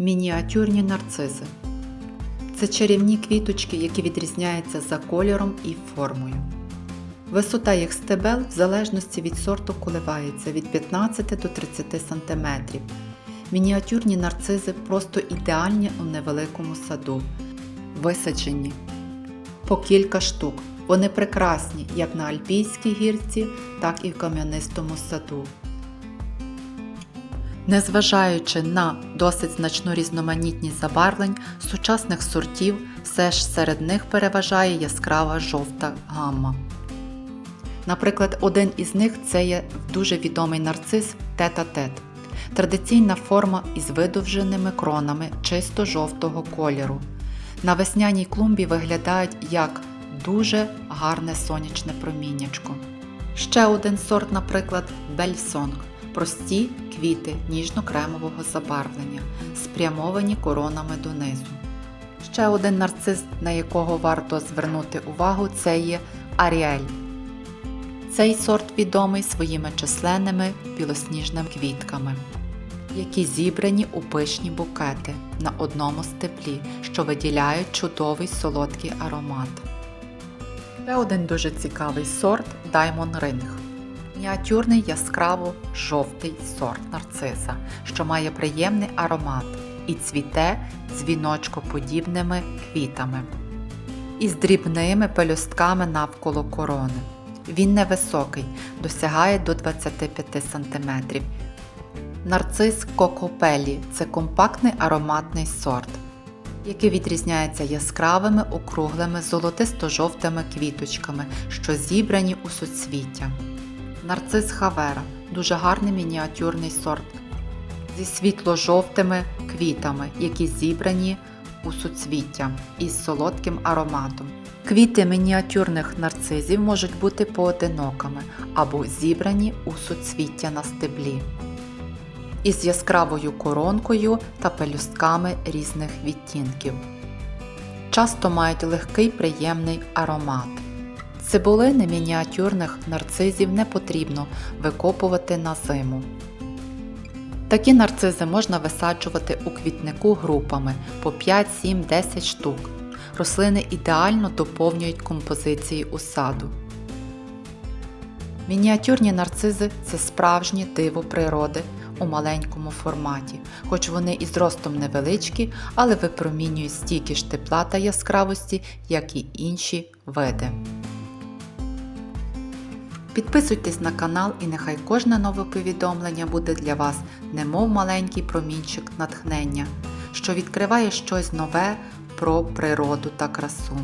Мініатюрні нарцизи. Це чарівні квіточки, які відрізняються за кольором і формою. Висота їх стебел в залежності від сорту коливається від 15 до 30 см. Мініатюрні нарцизи просто ідеальні у невеликому саду. Висаджені по кілька штук. Вони прекрасні як на альпійській гірці, так і в кам'янистому саду. Незважаючи на досить значну різноманітність забарвлень сучасних сортів, все ж серед них переважає яскрава жовта гамма. Наприклад, один із них це є дуже відомий нарцис тета-тет. Традиційна форма із видовженими кронами чисто жовтого кольору. На весняній клумбі виглядають як дуже гарне сонячне проміннячко. Ще один сорт, наприклад, бельсонг. Прості квіти ніжно-кремового забарвлення, спрямовані коронами донизу. Ще один нарцис, на якого варто звернути увагу, це є Аріель. Цей сорт відомий своїми численними білосніжними квітками, які зібрані у пишні букети на одному стеблі, що виділяють чудовий солодкий аромат. Ще один дуже цікавий сорт Diamond Ring. Мініатюрний яскраво жовтий сорт нарциса, що має приємний аромат і цвіте дзвіночкоподібними квітами із дрібними пелюстками навколо корони. Він невисокий, досягає до 25 см. Нарцис кокопелі це компактний ароматний сорт, який відрізняється яскравими округлими золотисто-жовтими квіточками, що зібрані у суцвіття. Нарцис Хавера дуже гарний мініатюрний сорт зі світло-жовтими квітами, які зібрані у суцвіття із солодким ароматом. Квіти мініатюрних нарцизів можуть бути поодинокими або зібрані у суцвіття на стеблі із яскравою коронкою та пелюстками різних відтінків. Часто мають легкий приємний аромат. Цибулини мініатюрних нарцизів не потрібно викопувати на зиму. Такі нарцизи можна висаджувати у квітнику групами по 5, 7, 10 штук. Рослини ідеально доповнюють композиції у саду. Мініатюрні нарцизи це справжнє диво природи у маленькому форматі, хоч вони і зростом невеличкі, але випромінюють стільки ж тепла та яскравості, як і інші види. Підписуйтесь на канал і нехай кожне нове повідомлення буде для вас немов маленький промінчик натхнення, що відкриває щось нове про природу та красу.